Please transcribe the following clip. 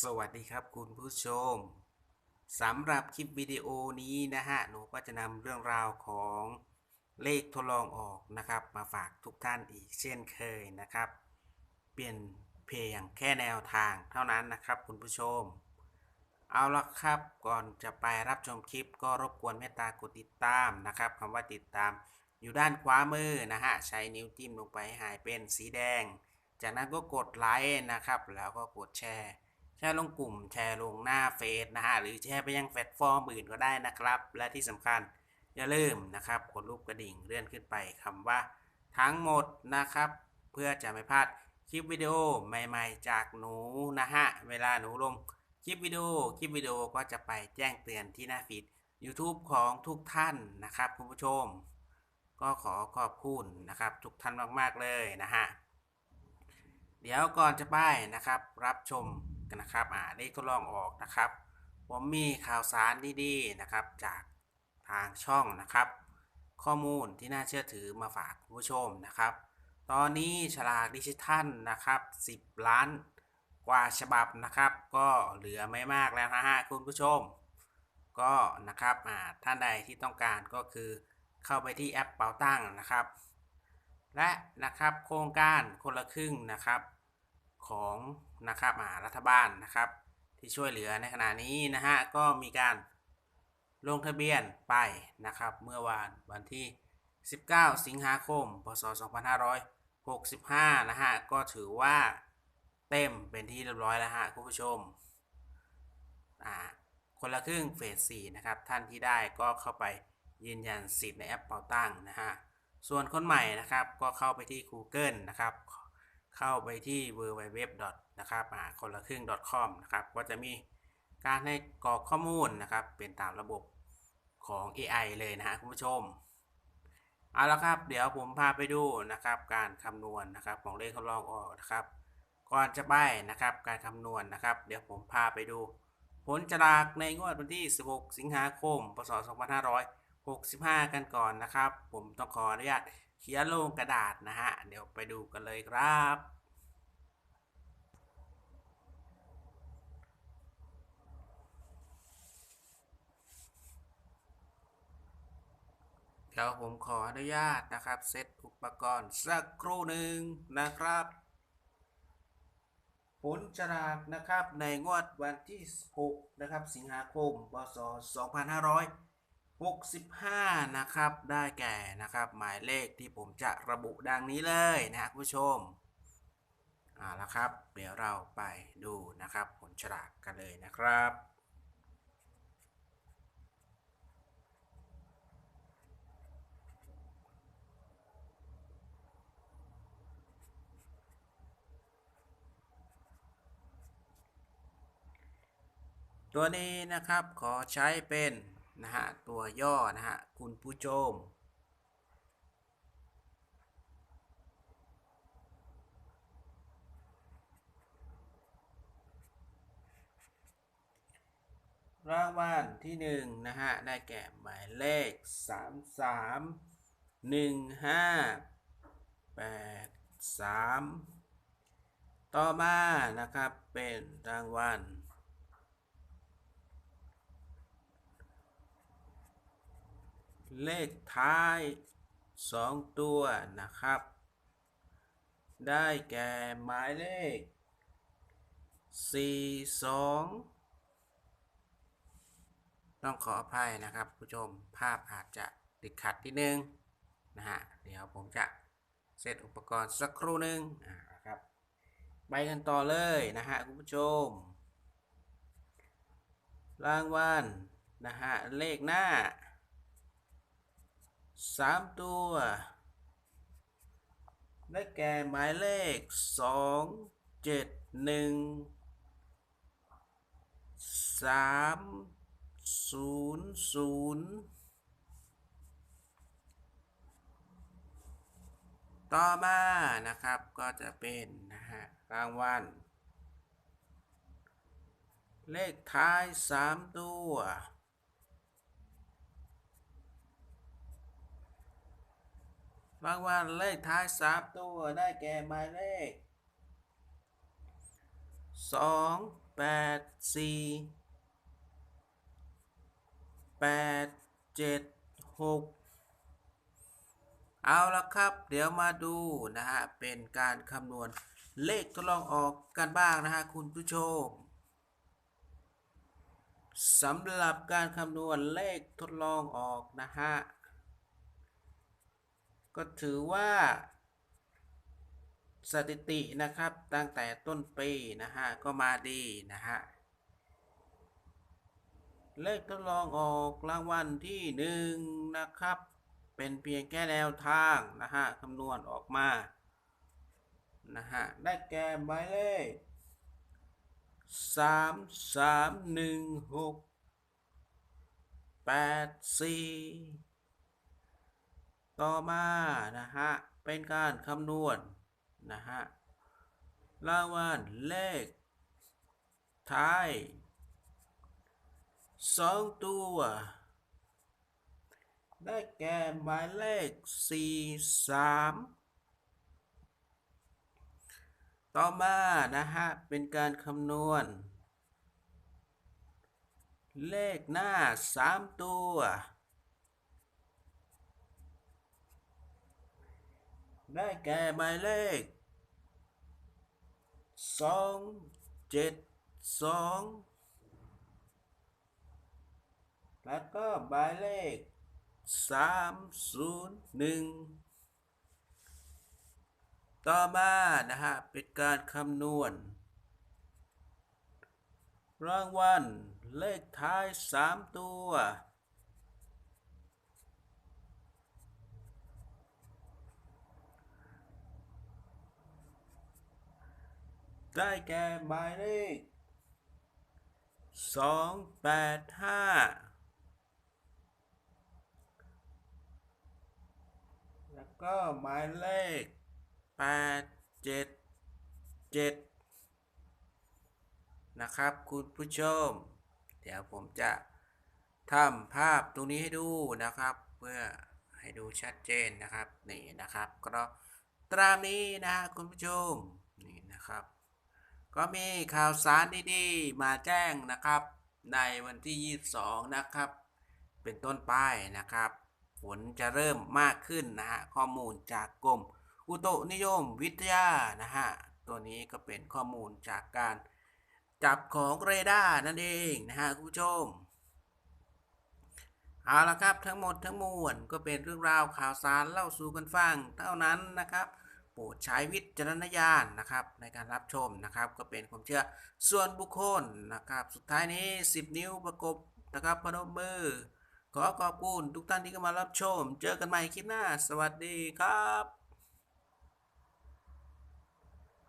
สวัสดีครับคุณผู้ชมสำหรับคลิปวิดีโอนี้นะฮะ หนูก็จะนำเรื่องราวของเลขทดลองออกนะครับ มาฝากทุกท่านอีกเช่นเคยนะครับ เปลี่ยนเพียงแค่แนวทางเท่านั้นนะครับคุณผู้ชม เอาละครับก่อนจะไปรับชมคลิปก็รบกวนเมตตากดติดตามนะครับคำว่าติดตามอยู่ด้านขวามือนะฮะ ใช้นิ้วจิ้มลงไปให้หายเป็นสีแดง จากนั้นก็กดไลค์นะครับ แล้วก็กดแชร์ แชร์ลงกลุ่มแชร์ลงหน้าเฟซนะฮะหรือแชร์ไปยังแพลตฟอร์มอื่นก็ได้นะครับ และที่สำคัญอย่าลืมนะครับกดรูปกระดิ่งเลื่อนขึ้นไปคำว่าทั้งหมดนะครับ เพื่อจะไม่พลาดคลิปวิดีโอใหม่ๆ จากหนูนะฮะเวลาหนูลงคลิปวิดีโอคลิปวิดีโอก็จะไปแจ้งเตือนที่หน้าฟีด YouTube ของทุกท่านนะครับคุณผู้ชม ก็ขอขอบคุณนะครับ ทุกท่านมากๆเลยนะฮะ เดี๋ยวก่อนจะไปนะครับ รับชม กันนะครับอ่าเลขทดลองออกนะครับผมมีข่าวสารดีๆนะครับจากทางช่องนะครับ ข้อมูลที่น่าเชื่อถือมาฝากคุณผู้ชมนะครับ ตอนนี้ฉลากดิจิทัลนะครับ 10 ล้านกว่าฉบับนะครับ ก็เหลือไม่มากแล้วนะฮะคุณผู้ชม ก็นะครับอ่าท่านใดที่ต้องการก็คือเข้าไปที่แอปเป๋าตั้งนะครับ และนะครับโครงการคนละครึ่งนะครับ ของนะครับรัฐบาลนะครับ ที่ช่วยเหลือในขณะนี้นะฮะก็มีการลงทะเบียนไปนะครับ เมื่อวานวันที่ 19 สิงหาคม พศ 2565 นะฮะ ก็ถือว่าเต็มเป็นที่เรียบร้อยแล้วฮะคุณผู้ชมอ่าคนละครึ่งเฟส 4 นะครับ ท่านที่ได้ก็เข้าไปยืนยันสิทธิ์ในแอปเป่าตั้งนะฮะ ส่วนคนใหม่นะครับก็เข้าไปที่ Google นะครับ เข้าไปที่ www. นะครับอ่าคนละครึ่ง .com นะครับก็จะมีการให้กรอกข้อมูลนะครับเป็นตามระบบของ AI เลยนะฮะคุณผู้ชมเอาละครับ เดี๋ยวผมพาไปดูนะครับ การคำนวณนะครับของเลขทดลองออกนะครับ ก่อนจะไปนะครับ การคำนวณนะครับ เดี๋ยวผมพาไปดู ผลจลากในงวดวันที่ 16 สิงหาคม พศ 65 กันก่อนนะครับ ผมต้องขออนุญาตเขียนลงกระดาษนะฮะ เดี๋ยวไปดูกันเลยครับเดี๋ยวผมขออนุญาตนะครับ เซตอุปกรณ์สักครู่หนึ่งนะครับผลจรากนะครับในงวดวันที่ 6 นะครับ สิงหาคม พศ 65 นะครับ ได้แก่นะครับ หมายเลขที่ผมจะระบุดังนี้เลยนะครับผู้ชมเอาล้วครับ เดี๋ยวเราไปดูนะครับ ผลฉลากกันเลยนะครับตัวนี้นะครับขอใช้เป็น นะฮะตัวย่อนะฮะคุณผู้ชมรางวัลที่หนึ่งนะฮะได้แก่หมายเลขสามสามหนึ่งห้าแปดสามต่อมานะครับเป็นรางวัล เลขท้าย 2 ตัวนะครับ ได้แก่หมายเลข 42 ต้องขออภัยนะครับผู้ชมภาพอาจจะติดขัดนิดนึงนะฮะเดี๋ยวผมจะเซตอุปกรณ์สักครู่หนึ่งอ่าครับไปกันต่อเลยนะฮะคุณผู้ชม รางวัลนะฮะเลขหน้า สามตัว ได้แก่หมายเลขสองเจ็ดหนึ่งสามศูนย์ศูนย์ต่อมานะครับก็จะเป็นนะฮะรางวัลเลขท้ายสามตัว รางวัลเลขท้ายสามตัวได้แก่หมายเลขสองแปดสี่แปดเจ็ดหกเอาละครับ เดี๋ยวมาดูนะฮะ เป็นการคำนวณเลขทดลองออกกันบ้างนะฮะคุณผู้ชมสำหรับการคำนวณเลขทดลองออกนะฮะ ก็ถือว่า สถิตินะครับตั้งแต่ต้นปีนะฮะก็มาดีนะฮะเลขทดลองออกรางวัลที่หนึ่งนะครับ เป็นเพียงแค่แนวทางนะฮะคำนวณออกมานะฮะได้แก่หมายเลขสามสามหนึ่งหกแปดสี่ ต่อมานะฮะเป็นการคำนวณนะฮะรางวัลเลขท้ายสองตัว ได้แก่หมายเลขสี่สามต่อมานะฮะเป็นการคำนวณ เลขหน้าสามตัว ได้แก่หมายเลขสองเจ็ดสองแล้วก็หมายเลขสามศูนย์หนึ่งต่อมานะฮะเป็นการคำนวณ รางวัลเลขท้ายสามตัว ได้แก่หมายเลขสองแปดห้าแล้วก็หมายเลขแปดเจ็ดเจ็ดนะครับคุณผู้ชม เดี๋ยวผมจะทำภาพตรงนี้ให้ดูนะครับ เพื่อให้ดูชัดเจนนะครับนี่นะครับ ก็ตามนี้นะคุณผู้ชมนี่นะครับ ก็มีข่าวสารดีๆมาแจ้งนะครับ ในวันที่ 22 นะครับ เป็นต้นไปนะครับ ฝนจะเริ่มมากขึ้นนะฮะข้อมูลจากกรมอุตุนิยมวิทยานะฮะตัวนี้ก็เป็นข้อมูลจากการจับของเรดาร์นั่นเองนะฮะคุณผู้ชมเอาละครับทั้งหมดทั้งมวลก็เป็นเรื่องราวข่าวสารเล่าสู่กันฟังเท่านั้นนะครับ โปรดใช้วิจารณญาณนะครับในการรับชมนะครับ ก็เป็นความเชื่อส่วนบุคคลนะครับ สุดท้ายนี้ 10 นิ้วประกบนะครับพนมมือ ขอขอบคุณทุกท่านที่เข้ามารับชม เจอกันใหม่คลิปหน้า สวัสดีครับ